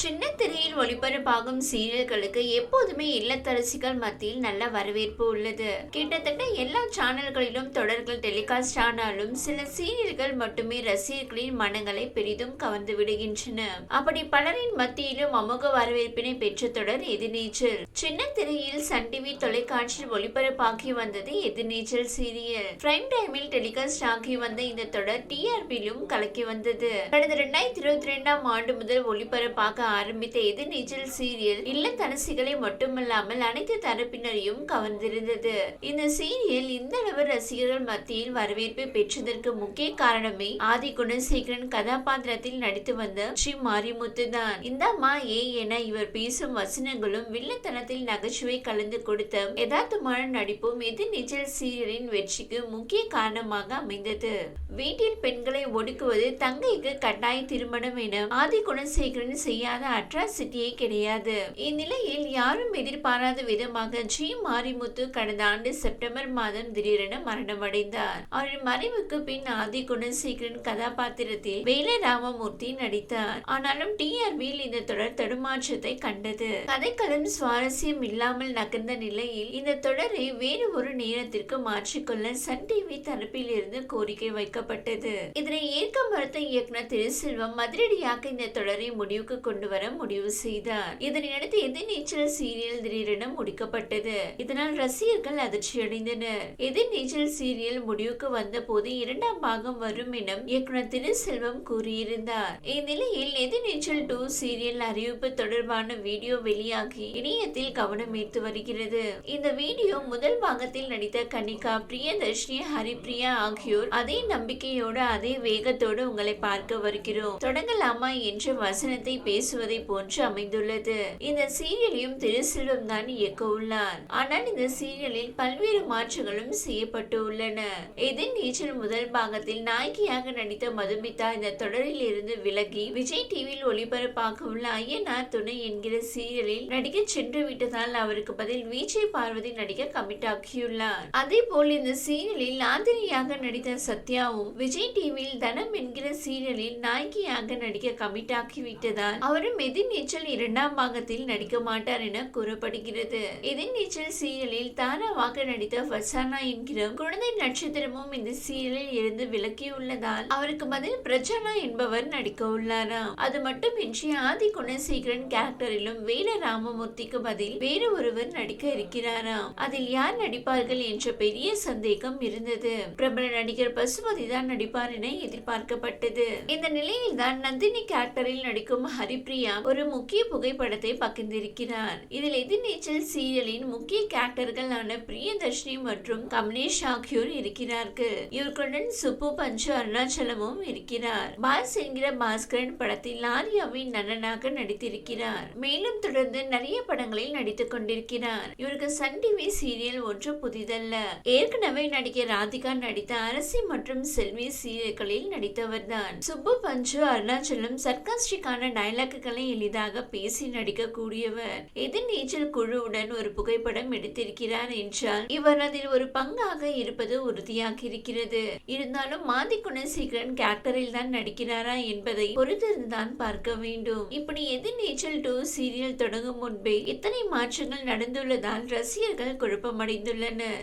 சின்ன திரையில் ஒளிபரப்பாகும் சீரியல்களுக்கு எப்போதுமே இல்லத்தரசிகள் மத்தியில் நல்ல வரவேற்பு உள்ளது. கிட்டத்தட்ட எல்லா சேனல்களிலும் தொடர்கள் டெலிகாஸ்ட் ஆனாலும் சில சீரியல்கள் மட்டுமே ரசிகர்களின் மனங்களை பெரிதும் கவர்ந்து விடுகின்றன. அப்படி பலரின் மத்தியிலும் அமோக வரவேற்பினை பெற்ற தொடர் எதிர்நீச்சல். சின்ன திரையில் சன் டிவி தொலைக்காட்சியில் ஒளிபரப்பாகி வந்தது எதிர்நீச்சல் சீரியல். பிரைம் டைமில் டெலிகாஸ்ட் ஆகி வந்த இந்த தொடர் டிஆர்பியிலும் கலக்கி வந்தது. கடந்த இரண்டாயிரத்தி இருபத்தி ரெண்டாம் ஆண்டு முதல் ஒளிபரப்பாக ஆரம்பித்த எதிர்நீச்சல் சீரியல் இல்லத்தரசிகளை மட்டுமல்லாமல் அனைத்து தரப்பினரையும் கவர்ந்திருந்தது. இந்த சீரியல் இந்த அளவு ரசிகர்கள் மத்தியில் வரவேற்பை பெற்றதற்கு முக்கிய காரணமே ஆதி குணசேகரன் கதாபாத்திரத்தில் நடித்து வந்த ஸ்ரீ மாரிமுத்து தான். இந்த அம்மா ஏ என இவர் பேசும் வசனங்களும் வில்லத்தனத்தில் நகைச்சுவை கலந்து கொடுத்த யதார்த்தமான நடிப்பும் எதிர்நீச்சல் சீரியலின் வெற்றிக்கு முக்கிய காரணமாக அமைந்தது. வீட்டில் பெண்களை ஒடுக்குவது தங்கைக்கு கட்டாய திருமணம் என ஆதி குணசேகரன் செய்யாத அட்ராசிட்டியே கிடையாது. இந்நிலையில் யாரும் எதிர்பாராத விதமாக ஜி மாரிமுத்து கடந்த ஆண்டு செப்டம்பர் மாதம் திடீரென மரணமடைந்தார். அவரின் மறைவுக்கு பின் ஆதி குணசேகரன் கதாபாத்திரத்தில் வேல ராமமூர்த்தி நடித்தார். ஆனாலும் டிஆர்பியில் இந்த தொடர் தடுமாற்றத்தை கண்டது. கதைக்களம் சுவாரஸ்யம் இல்லாமல் நகர்ந்த நிலையில் இந்த தொடரை வேறு ஒரு நேரத்திற்கு மாற்றிக்கொள்ள சன் டிவி தரப்பில் இருந்து கோரிக்கை வைக்கப்பட்டது. இதனை ஏற்க மறுத்த இயக்குனர் திருசெல்வம் மதுரடியாக இந்த தொடரை முடிவுக்கு கொண்டு கொண்டு வர முடிவு செய்தார். இதனையடுத்து எதிர்நீச்சல் சீரியல் திடீரென முடிக்கப்பட்டது. இதனால் ரசிகர்கள் அதிர்ச்சியடைந்தனர். எதிர்நீச்சல் சீரியல் முடிவுக்கு வந்த போது இரண்டாம் பாகம் வரும் என இயக்குனர் திருசெல்வம் கூறியிருந்தார். இந்நிலையில் எதிர்நீச்சல் டூ சீரியல் அறிவிப்பு தொடர்பான வீடியோ வெளியாகி இணையத்தில் கவனம் ஈர்த்து வருகிறது. இந்த வீடியோ முதல் பாகத்தில் நடித்த கனிகா பிரியதர்ஷினி ஹரிப்ரியா ஆகியோர் அதே நம்பிக்கையோடு அதே வேகத்தோடு உங்களை பார்க்க வருகிறோம். தொடங்கலாமா என்ற வசனத்தை பேச பேசுவதை போன்று அமைந்துள்ளது. இந்த சீரியலையும் திருசெல்வம் தான் இயக்க உள்ளார் ஆனால் இந்த சீரியலில் பல்வேறு மாற்றங்களும் செய்யப்பட்டு உள்ளன. எதிர் நீச்சல் முதல் பாகத்தில் நாயகியாக நடித்த மதுமிதா இந்த தொடரில் இருந்து விலகி விஜய் டிவியில் ஒளிபரப்பாக உள்ள ஐயனார் துணை என்கிற சீரியலில் நடிக்க சென்று விட்டதால் அவருக்கு பதில் விஜய் பார்வதி நடிக்க கமிட் ஆகியுள்ளார் அதே போல் இந்த சீரியலில் ஆதிரியாக நடித்த சத்யாவும் விஜய் டிவியில் தனம் என்கிற சீரியலில் நாயகியாக நடிக்க கமிட் ஆகிவிட்டதால் அவரும் எதிர்நீச்சல் இரண்டாம் பாகத்தில் நடிக்க மாட்டார் என கூறப்படுகிறது. எதிர்நீச்சல் சீரியலில் தாராவாக நடித்த ஃபசானா என்கிற குழந்தை நட்சத்திரமும் இந்த சீரியலில் இருந்து விலக்கியுள்ளதால் அவருக்கு பதில் பிரச்சனா என்பவர் நடிக்க உள்ளாராம் அது மட்டுமின்றி ஆதி குணசேகரன் கேரக்டரிலும் வேல ராமமூர்த்திக்கு பதில் வேறு ஒருவர் நடிக்க இருக்கிறாராம் அதில் யார் நடிப்பார்கள் என்ற பெரிய சந்தேகம் இருந்தது. பிரபல நடிகர் பசுபதி தான் நடிப்பார் என எதிர்பார்க்கப்பட்டது. இந்த நிலையில் தான் நந்தினி கேரக்டரில் நடிக்கும் பிரியா ஒரு முக்கிய புகைப்படத்தை பகிர்ந்திருக்கிறார். இதில் எதிர்நீச்சல் சீரியலின் முக்கிய கேரக்டர்களான பிரியதர்ஷினி மற்றும் கமலேஷ் ஆகியோர் இருக்கிறார்கள். இவர்களுடன் சுப்பு பஞ்சு அருணாச்சலமும் இருக்கிறார். பாஸ் என்கிற பாஸ்கரன் படத்தில் லாரியாவின் நன்னனாக நடித்திருக்கிறார். மேலும் தொடர்ந்து நிறைய படங்களில் நடித்துக் கொண்டிருக்கிறார். இவருக்கு சன் டிவி சீரியல் ஒன்று புதிதல்ல. ஏற்கனவே நடிகை ராதிகா நடித்த அரசி மற்றும் செல்வி சீரியல்களில் நடித்தவர் தான் சுப்பு பஞ்சு அருணாச்சலம் சர்க்காஸ்டிக்கான கருத்துக்களை எளிதாக பேசி நடிக்கக்கூடியவர். எதிர்நீச்சல் குழுவுடன் ஒரு புகைப்படம் எடுத்திருக்கிறார் என்றால் இவர் அதில் ஒரு பங்காக இருப்பது உறுதியாக இருக்கிறது இருந்தாலும் மாதி குணசேகரன் கேரக்டரில் தான் நடிக்கிறாரா என்பதை பொறுத்திருந்துதான் பார்க்க வேண்டும். இப்படி எதிர்நீச்சல் டூ சீரியல் தொடங்கும் முன்பே இத்தனை மாற்றங்கள் நடந்துள்ளதால் ரசிகர்கள் குழப்பமடைந்துள்ளனர்.